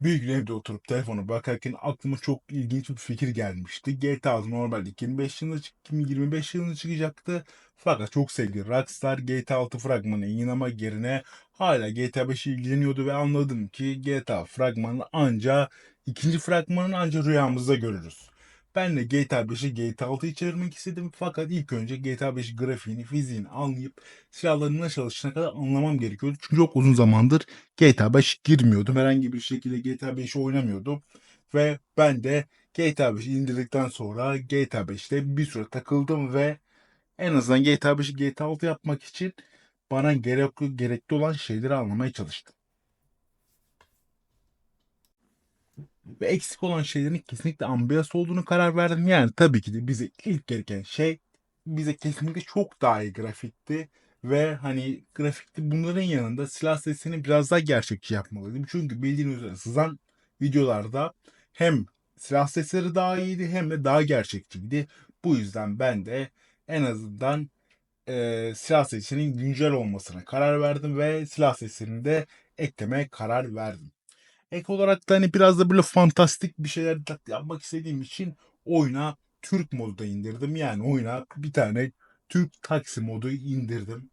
Bir gün evde oturup telefona bakarken aklıma çok ilginç bir fikir gelmişti. GTA 6 normalde 2025 yılında, çık- 2025 yılında çıkacaktı. Fakat çok sevgili Rockstar GTA 6 fragmanı yayınlamak yerine hala GTA 5 ilgileniyordu ve anladım ki GTA fragmanı anca ikinci fragmanını anca rüyamızda görürüz. Ben de GTA 5'i GTA 6'yı çevirmek istedim fakat ilk önce GTA 5 grafiğini, fiziğini anlayıp silahların nasıl çalıştığına kadar anlamam gerekiyordu. Çünkü çok uzun zamandır GTA 5 girmiyordum. Herhangi bir şekilde GTA 5'i oynamıyordum. Ve ben de GTA 5'i indirdikten sonra GTA 5'te bir süre takıldım ve en azından GTA 5'i GTA 6 yapmak için bana gerekli, gerekli olan şeyleri anlamaya çalıştım. Ve eksik olan şeylerin kesinlikle ambiyans olduğunu karar verdim. Yani tabii ki de bize ilk gereken şey bize kesinlikle çok daha iyi grafikti. Ve hani grafikti bunların yanında silah sesini biraz daha gerçekçi yapmalıydım. Çünkü bildiğiniz üzere sızan videolarda hem silah sesleri daha iyiydi hem de daha gerçekçiydi. Bu yüzden ben de en azından eee silah sesinin güncel olmasına karar verdim ve silah sesini de eklemeye karar verdim. Ek olarak da hani biraz da böyle fantastik bir şeyler yapmak istediğim için oyuna Türk modu da indirdim. Yani oyuna bir tane Türk taksi modu indirdim.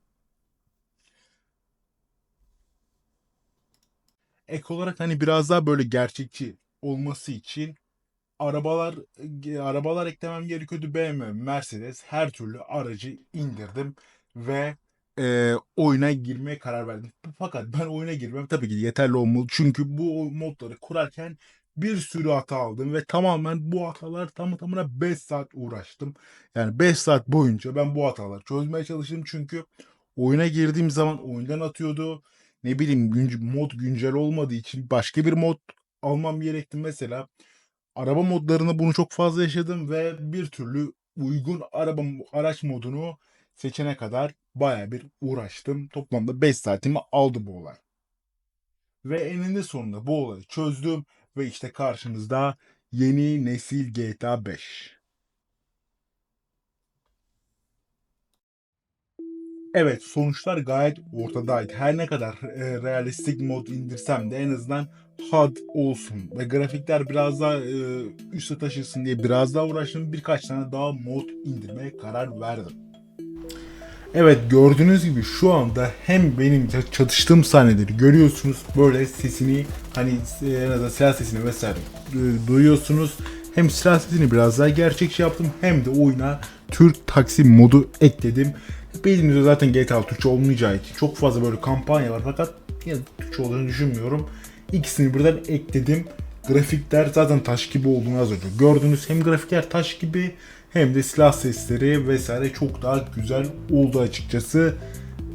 Ek olarak hani biraz daha böyle gerçekçi olması için arabalar e, arabalar eklemem gerekiyordu. BMW, Mercedes her türlü aracı indirdim ve e, oyuna girmeye karar verdim. Fakat ben oyuna girmem tabii ki yeterli olmalı. Çünkü bu modları kurarken bir sürü hata aldım ve tamamen bu hatalar tamı tamına 5 saat uğraştım. Yani 5 saat boyunca ben bu hataları çözmeye çalıştım çünkü oyuna girdiğim zaman oyundan atıyordu. Ne bileyim mod güncel olmadığı için başka bir mod almam gerekti. Mesela araba modlarını bunu çok fazla yaşadım ve bir türlü uygun araba araç modunu seçene kadar baya bir uğraştım. Toplamda 5 saatimi aldı bu olay. Ve eninde sonunda bu olayı çözdüm ve işte karşınızda yeni nesil GTA 5. Evet sonuçlar gayet ortadaydı. Her ne kadar e, realistik mod indirsem de en azından HUD olsun ve grafikler biraz daha e, üste taşısın diye biraz daha uğraştım. Birkaç tane daha mod indirmeye karar verdim. Evet gördüğünüz gibi şu anda hem benim çatıştığım sahneleri görüyorsunuz böyle sesini hani en azından silah sesini vesaire e, duyuyorsunuz. Hem silah sesini biraz daha gerçekçi yaptım hem de oyuna Türk taksi modu ekledim. Bildiğiniz üzere zaten GTA Türkçe olmayacağı için çok fazla böyle kampanya var fakat yine Türkçe olduğunu düşünmüyorum. İkisini birden ekledim. Grafikler zaten taş gibi olduğunu az önce gördünüz. Hem grafikler taş gibi hem de silah sesleri vesaire çok daha güzel oldu açıkçası.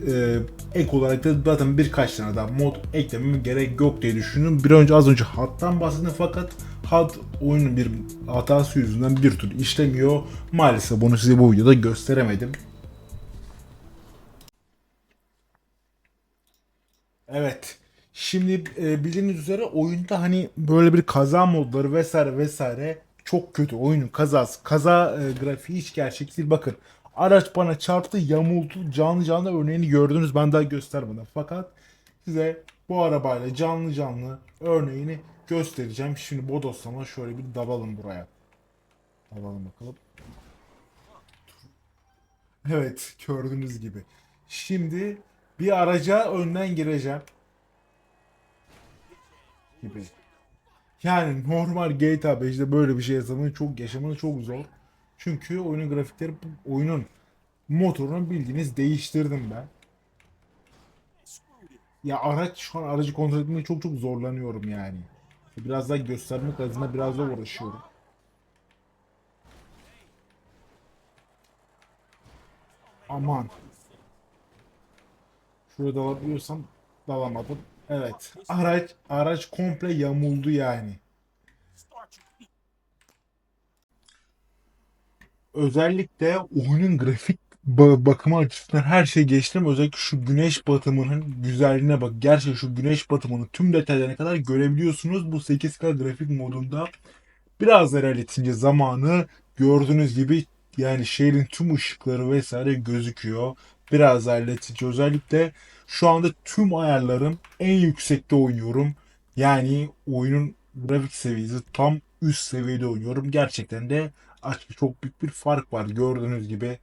Ee, ek olarak da zaten birkaç tane daha mod eklememe gerek yok diye düşündüm. Bir önce az önce HUD'dan bahsettim fakat HUD oyunun bir hatası yüzünden bir türlü işlemiyor. Maalesef bunu size bu videoda gösteremedim. Evet. Şimdi e, bildiğiniz üzere oyunda hani böyle bir kaza modları vesaire vesaire çok kötü. Oyunun kazası, kaza e, grafiği hiç gerçek değil. Bakın araç bana çarptı, yamuldu. Canlı canlı örneğini gördünüz. Ben daha göstermedim. Fakat size bu arabayla canlı canlı örneğini göstereceğim. Şimdi bodoslama şöyle bir dalalım buraya. Dalalım bakalım. Evet gördüğünüz gibi. Şimdi bir araca önden gireceğim. Gibi. Yani normal GTA 5'te böyle bir şey yaşamanın çok yaşamanın çok zor. Çünkü oyunun grafikleri oyunun motorunu bildiğiniz değiştirdim ben. Ya araç şu an aracı kontrol etmeye çok çok zorlanıyorum yani. Biraz daha göstermek adına biraz da uğraşıyorum. Aman. Şuraya dalabiliyorsam dalamadım. Evet. Araç araç komple yamuldu yani. Özellikle oyunun grafik ba- bakımı açısından her şey geçtim. Özellikle şu güneş batımının güzelliğine bak. Gerçekten şu güneş batımını tüm detaylarına kadar görebiliyorsunuz. Bu 8K grafik modunda biraz ilerletince zamanı gördüğünüz gibi yani şehrin tüm ışıkları vesaire gözüküyor. Biraz ilerletince özellikle şu anda tüm ayarlarım en yüksekte oynuyorum. Yani oyunun grafik seviyesi tam üst seviyede oynuyorum. Gerçekten de açık çok büyük bir fark var. Gördüğünüz gibi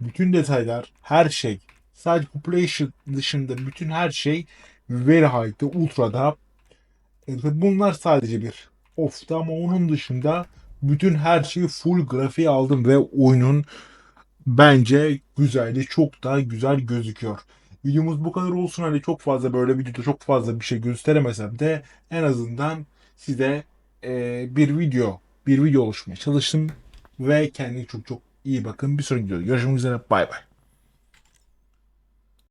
bütün detaylar, her şey sadece population dışında bütün her şey very high'te, ultra'da. E, bunlar sadece bir off'ta ama onun dışında bütün her şeyi full grafiğe aldım ve oyunun bence güzelliği çok daha güzel gözüküyor. Videomuz bu kadar olsun. Hani çok fazla böyle videoda çok fazla bir şey gösteremesem de en azından size e, bir video bir video oluşmaya çalıştım ve kendinize çok çok iyi bakın. Bir sonraki videoda görüşmek üzere. Bay bay.